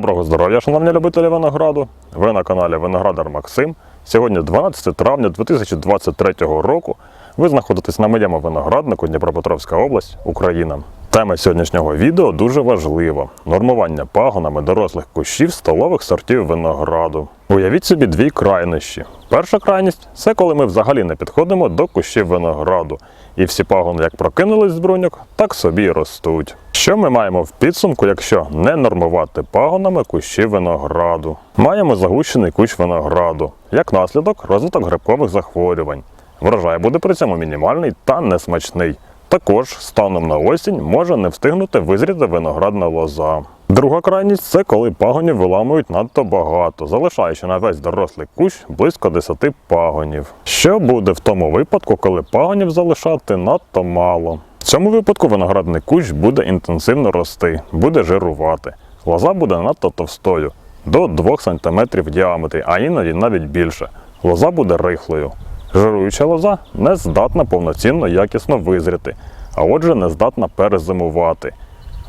Доброго здоров'я, шановні любителі винограду. Ви на каналі Виноградар Максим. Сьогодні 12 травня 2023 року. Ви знаходитесь на моєму винограднику Дніпропетровська область, Україна. Тема сьогоднішнього відео дуже важлива: нормування пагонами дорослих кущів столових сортів винограду. Уявіть собі дві крайнощі. Перша крайність це коли ми взагалі не підходимо до кущів винограду, і всі пагони як прокинулись з бруньок, так собі і ростуть. Що ми маємо в підсумку, якщо не нормувати пагонами кущі винограду? Маємо загущений кущ винограду, як наслідок розвиток грибкових захворювань. Врожай буде при цьому мінімальний та несмачний. Також станом на осінь може не встигнути визріти виноградна лоза. Друга крайність це коли пагонів виламують надто багато, залишаючи на весь дорослий кущ близько 10 пагонів. Що буде в тому випадку, коли пагонів залишати надто мало? В цьому випадку виноградний кущ буде інтенсивно рости, буде жирувати. Лоза буде надто товстою до 2 см в діаметрі, а іноді навіть більше. Лоза буде рихлою. Жируюча лоза не здатна повноцінно якісно визріти, а отже не здатна перезимувати.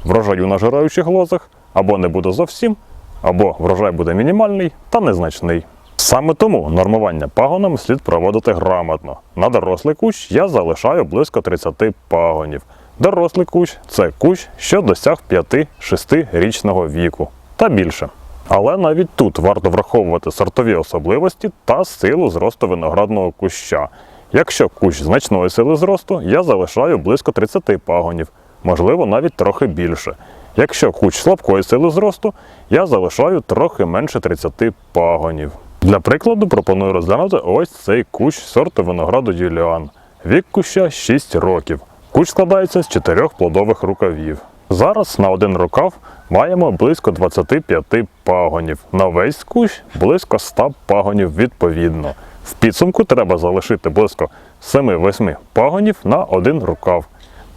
Врожаю на жираючих лозах або не буде зовсім, або врожай буде мінімальний та незначний. Саме тому нормування пагонами слід проводити грамотно. На дорослий кущ я залишаю близько 30 пагонів. Дорослий кущ це кущ, що досяг 5-6 річного віку та більше. Але навіть тут варто враховувати сортові особливості та силу зросту виноградного куща. Якщо кущ значної сили зросту, я залишаю близько 30 пагонів, можливо навіть трохи більше. Якщо кущ слабкої сили зросту, я залишаю трохи менше 30 пагонів. Для прикладу пропоную розглянути ось цей кущ сорту винограду Юліан. Вік куща 6 років. Кущ складається з 4 плодових рукавів. Зараз на один рукав маємо близько 25 пагонів. На весь кущ близько 100 пагонів відповідно. В підсумку треба залишити близько 7-8 пагонів на один рукав.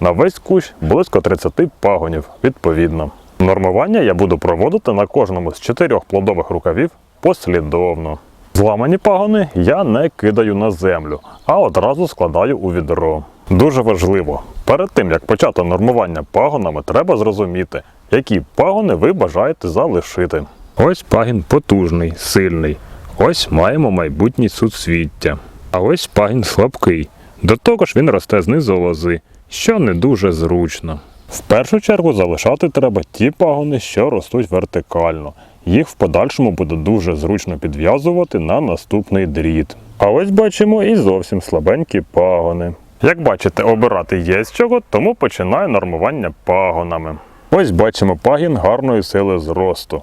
На весь кущ близько 30 пагонів відповідно. Нормування я буду проводити на кожному з чотирьох плодових рукавів послідовно. Зламані пагони я не кидаю на землю, а одразу складаю у відро. Дуже важливо, перед тим як почати нормування пагонами, треба зрозуміти, які пагони ви бажаєте залишити. Ось пагін потужний, сильний. Ось маємо майбутнє суцвіття. А ось пагін слабкий. До того ж він росте знизу лози, що не дуже зручно. В першу чергу залишати треба ті пагони, що ростуть вертикально. Їх в подальшому буде дуже зручно підв'язувати на наступний дріт. А ось бачимо і зовсім слабенькі пагони. Як бачите, обирати є з чого, тому починаю нормування пагонами. Ось бачимо пагін гарної сили зросту,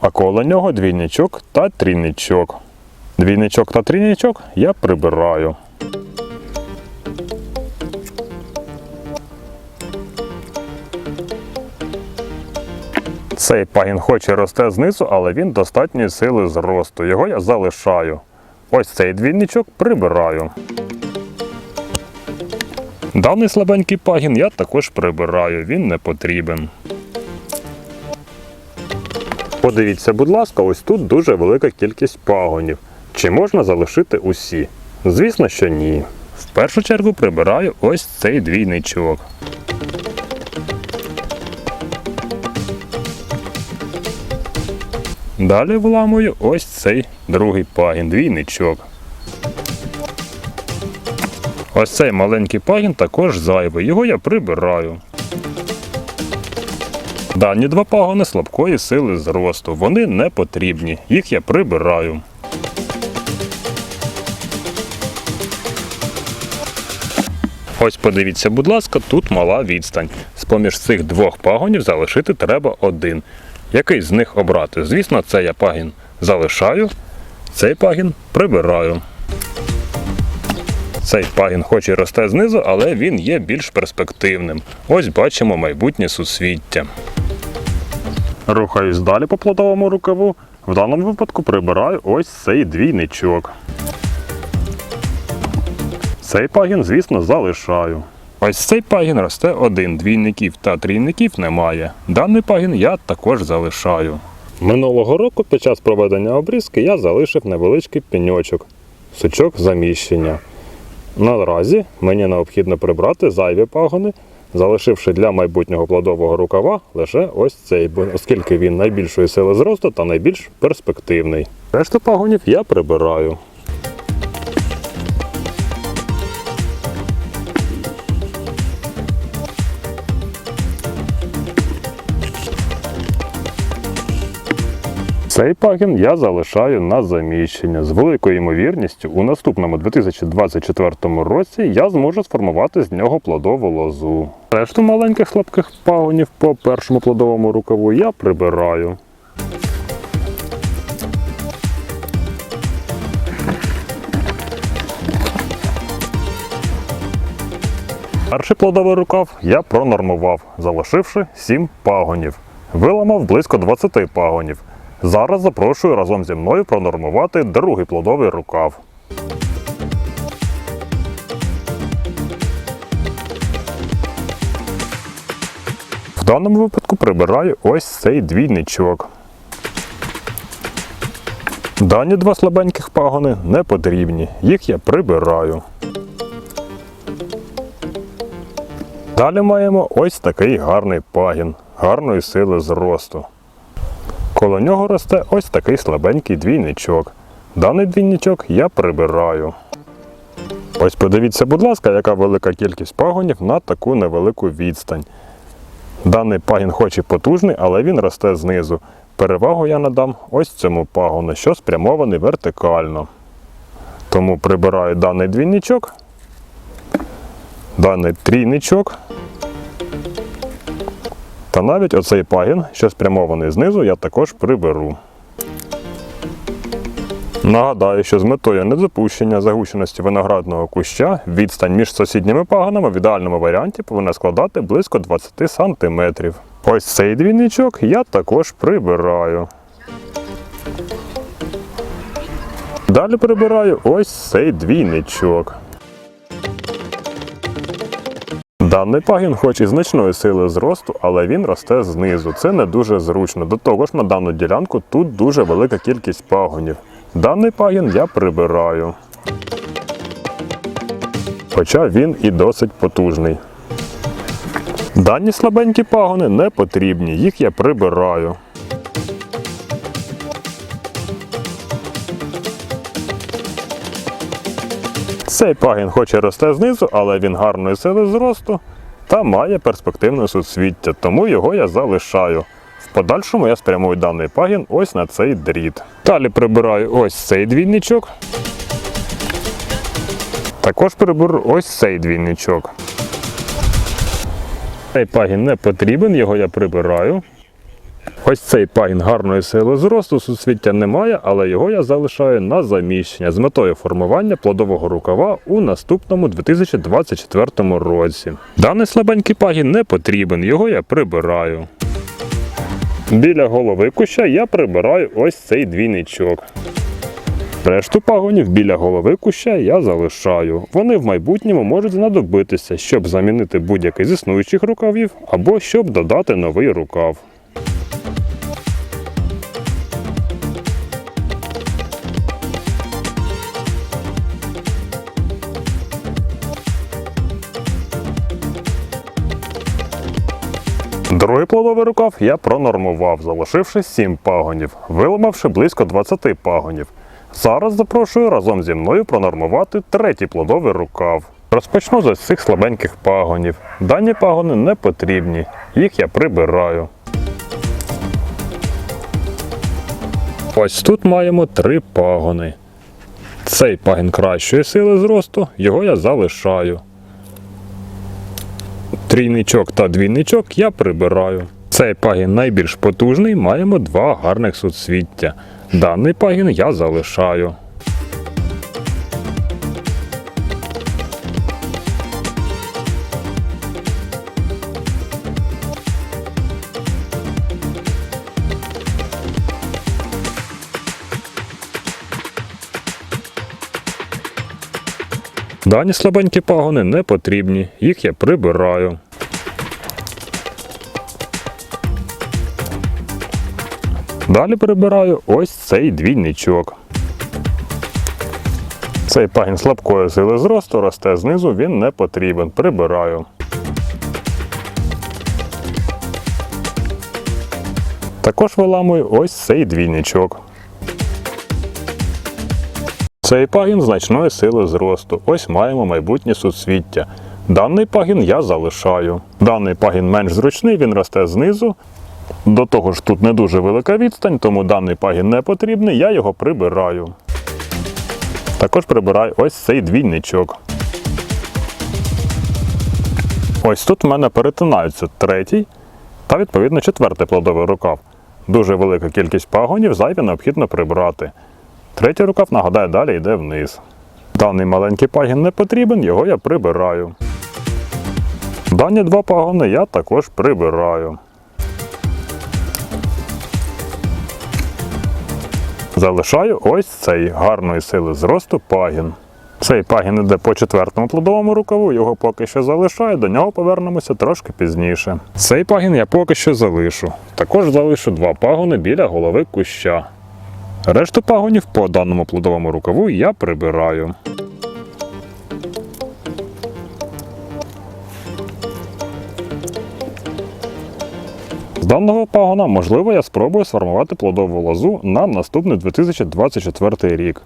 а коло нього двійничок та трійничок. Двійничок та трійничок я прибираю. Цей пагін хоч і росте знизу, але він достатньої сили зросту. Його я залишаю. Ось цей двійничок прибираю. Даний слабенький пагін я також прибираю, він не потрібен. Подивіться, будь ласка, ось тут дуже велика кількість пагонів. Чи можна залишити усі? Звісно, що ні. В першу чергу прибираю ось цей двійничок. Далі вламую ось цей другий пагін, двійничок. Ось цей маленький пагін також зайвий, його я прибираю. Дані два пагони слабкої сили зросту. Вони не потрібні, їх я прибираю. Ось подивіться, будь ласка, тут мала відстань. З-поміж цих двох пагонів залишити треба один. Який з них обрати? Звісно, цей я пагін залишаю, цей пагін прибираю. Цей пагін хоч і росте знизу, але він є більш перспективним. Ось бачимо майбутнє суцвіття. Рухаюсь далі по плодовому рукаву. В даному випадку прибираю ось цей двійничок. Цей пагін, звісно, залишаю. Ось цей пагін росте один, двійників та трійників немає. Даний пагін я також залишаю. Минулого року під час проведення обрізки я залишив невеличкий пеньочок, сучок заміщення. Наразі мені необхідно прибрати зайві пагони залишивши для майбутнього плодового рукава лише ось цей, оскільки він найбільшої сили зросту та найбільш перспективний. Решту пагонів я прибираю. Цей пагін я залишаю на заміщення. З великою ймовірністю, у наступному 2024 році я зможу сформувати з нього плодову лозу. Решту маленьких слабких пагонів по першому плодовому рукаву я прибираю. Перший плодовий рукав я пронормував, залишивши 7 пагонів. Виламав близько 20 пагонів. Зараз запрошую разом зі мною пронормувати другий плодовий рукав. В даному випадку прибираю ось цей двійничок. Дані два слабеньких пагони не потрібні, їх я прибираю. Далі маємо ось такий гарний пагін, гарної сили зросту. Коло нього росте ось такий слабенький двійничок. Даний двійничок я прибираю. Ось подивіться, будь ласка, яка велика кількість пагонів на таку невелику відстань. Даний пагін хоч і потужний, але він росте знизу. Перевагу я надам ось цьому пагону, що спрямований вертикально. Тому прибираю даний двійничок, даний трійничок. Та навіть оцей пагін, що спрямований знизу, я також приберу. Нагадаю, що з метою недопущення загущеності виноградного куща відстань між сусідніми пагонами в ідеальному варіанті повинна складати близько 20 см. Ось цей двійничок я також прибираю. Далі прибираю ось цей двійничок. Даний пагін, хоч і значної сили зросту, але він росте знизу. Це не дуже зручно. До того ж, на дану ділянку тут дуже велика кількість пагонів. Даний пагін я прибираю. Хоча він і досить потужний. Дані слабенькі пагони не потрібні, їх я прибираю. Цей пагін хоч і росте знизу, але він гарної сили зросту та має перспективне суцвіття, тому його я залишаю. В подальшому я спрямую даний пагін ось на цей дріт. Далі прибираю ось цей двійничок. Також приберу ось цей двійничок. Цей пагін не потрібен, його я прибираю. Ось цей пагін гарної сили зросту, суцвіття немає, але його я залишаю на заміщення з метою формування плодового рукава у наступному 2024 році. Даний слабенький пагін не потрібен, його я прибираю. Біля голови куща я прибираю ось цей двійничок. Решту пагонів біля голови куща я залишаю. Вони в майбутньому можуть знадобитися, щоб замінити будь-який з існуючих рукавів або щоб додати новий рукав. Другий плодовий рукав я пронормував, залишивши 7 пагонів, виламавши близько 20 пагонів. Зараз запрошую разом зі мною пронормувати третій плодовий рукав. Розпочну з цих слабеньких пагонів. Дані пагони не потрібні, їх я прибираю. Ось тут маємо три пагони. Цей пагін кращої сили зросту, його я залишаю. Трійничок та двійничок я прибираю. Цей пагін найбільш потужний, маємо два гарних суцвіття. Даний пагін я залишаю. Дані слабенькі пагони не потрібні, їх я прибираю. Далі прибираю ось цей двійничок. Цей пагін слабкої сили зросту росте знизу, він не потрібен. Прибираю. Також виламую ось цей двійничок. Цей пагін значної сили зросту. Ось маємо майбутнє суцвіття. Даний пагін я залишаю. Даний пагін менш зручний, він росте знизу. До того ж, тут не дуже велика відстань, тому даний пагін не потрібний, я його прибираю. Також прибираю ось цей двійничок. Ось тут в мене перетинаються третій та відповідно четвертий плодовий рукав. Дуже велика кількість пагонів зайві необхідно прибрати. Третій рукав, нагадаю, далі йде вниз. Даний маленький пагін не потрібен, його я прибираю. Дані два пагони я також прибираю. Залишаю ось цей гарної сили зросту пагін. Цей пагін іде по четвертому плодовому рукаву, його поки що залишаю, до нього повернемося трошки пізніше. Цей пагін я поки що залишу. Також залишу два пагони біля голови куща. Решту пагонів по даному плодовому рукаву я прибираю. З даного пагона, можливо, я спробую сформувати плодову лозу на наступний 2024 рік.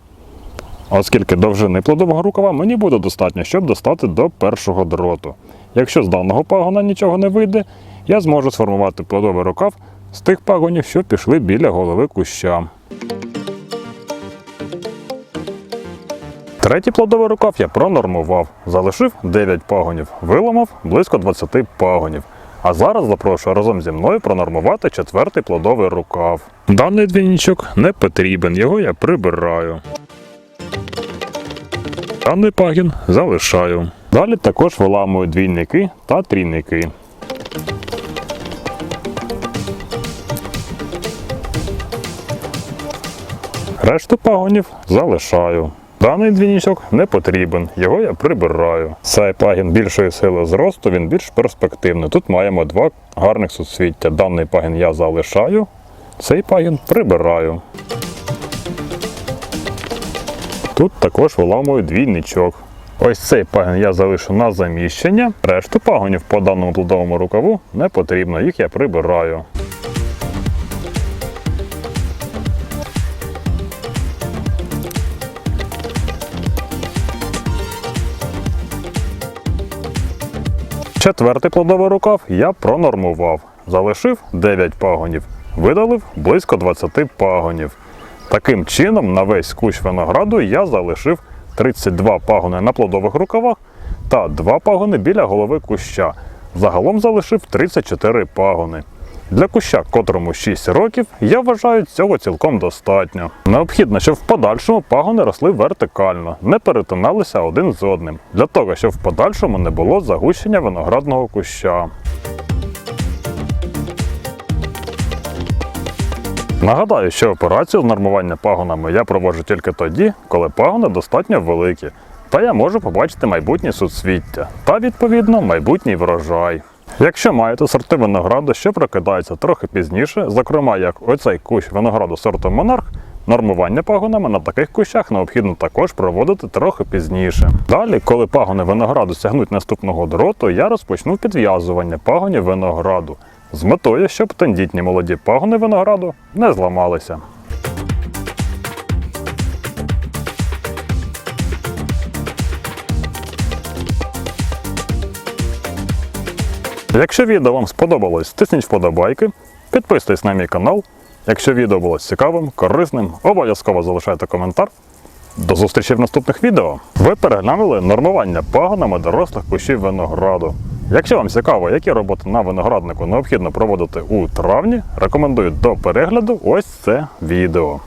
Оскільки довжини плодового рукава мені буде достатньо, щоб достати до першого дроту. Якщо з даного пагона нічого не вийде, я зможу сформувати плодовий рукав з тих пагонів, що пішли біля голови куща. Третій плодовий рукав я пронормував, залишив 9 пагонів, виламав близько 20 пагонів. А зараз запрошую разом зі мною пронормувати четвертий плодовий рукав. Даний двійничок не потрібен, його я прибираю. Даний пагін залишаю. Далі також виламую двійники та трійники. Решту пагонів залишаю. Даний двійничок не потрібен, його я прибираю. Цей пагін більшої сили зросту, він більш перспективний. Тут маємо два гарних суцвіття. Даний пагін я залишаю, цей пагін прибираю. Тут також виламую двійничок. Ось цей пагін я залишу на заміщення. Решту пагонів по даному плодовому рукаву не потрібно, їх я прибираю. Четвертий плодовий рукав я пронормував. Залишив 9 пагонів, видалив близько 20 пагонів. Таким чином, на весь кущ винограду я залишив 32 пагони на плодових рукавах та 2 пагони біля голови куща. Загалом залишив 34 пагони. Для куща, котрому 6 років, я вважаю цього цілком достатньо. Необхідно, щоб в подальшому пагони росли вертикально, не перетиналися один з одним, для того, щоб в подальшому не було загущення виноградного куща. Нагадаю, що операцію з нормування пагонами я проводжу тільки тоді, коли пагони достатньо великі, та я можу побачити майбутнє суцвіття та, відповідно, майбутній врожай. Якщо маєте сорти винограду, що прокидаються трохи пізніше, зокрема як оцей кущ винограду сорту Монарх, нормування пагонами на таких кущах необхідно також проводити трохи пізніше. Далі, коли пагони винограду сягнуть наступного дроту, я розпочну підв'язування пагонів винограду з метою, щоб тендітні молоді пагони винограду не зламалися. Якщо відео вам сподобалось, тисніть вподобайки, підписуйтесь на мій канал. Якщо відео було цікавим, корисним, обов'язково залишайте коментар. До зустрічі в наступних відео. Ви переглянули нормування пагонами дорослих кущів винограду. Якщо вам цікаво, які роботи на винограднику необхідно проводити у травні, рекомендую до перегляду ось це відео.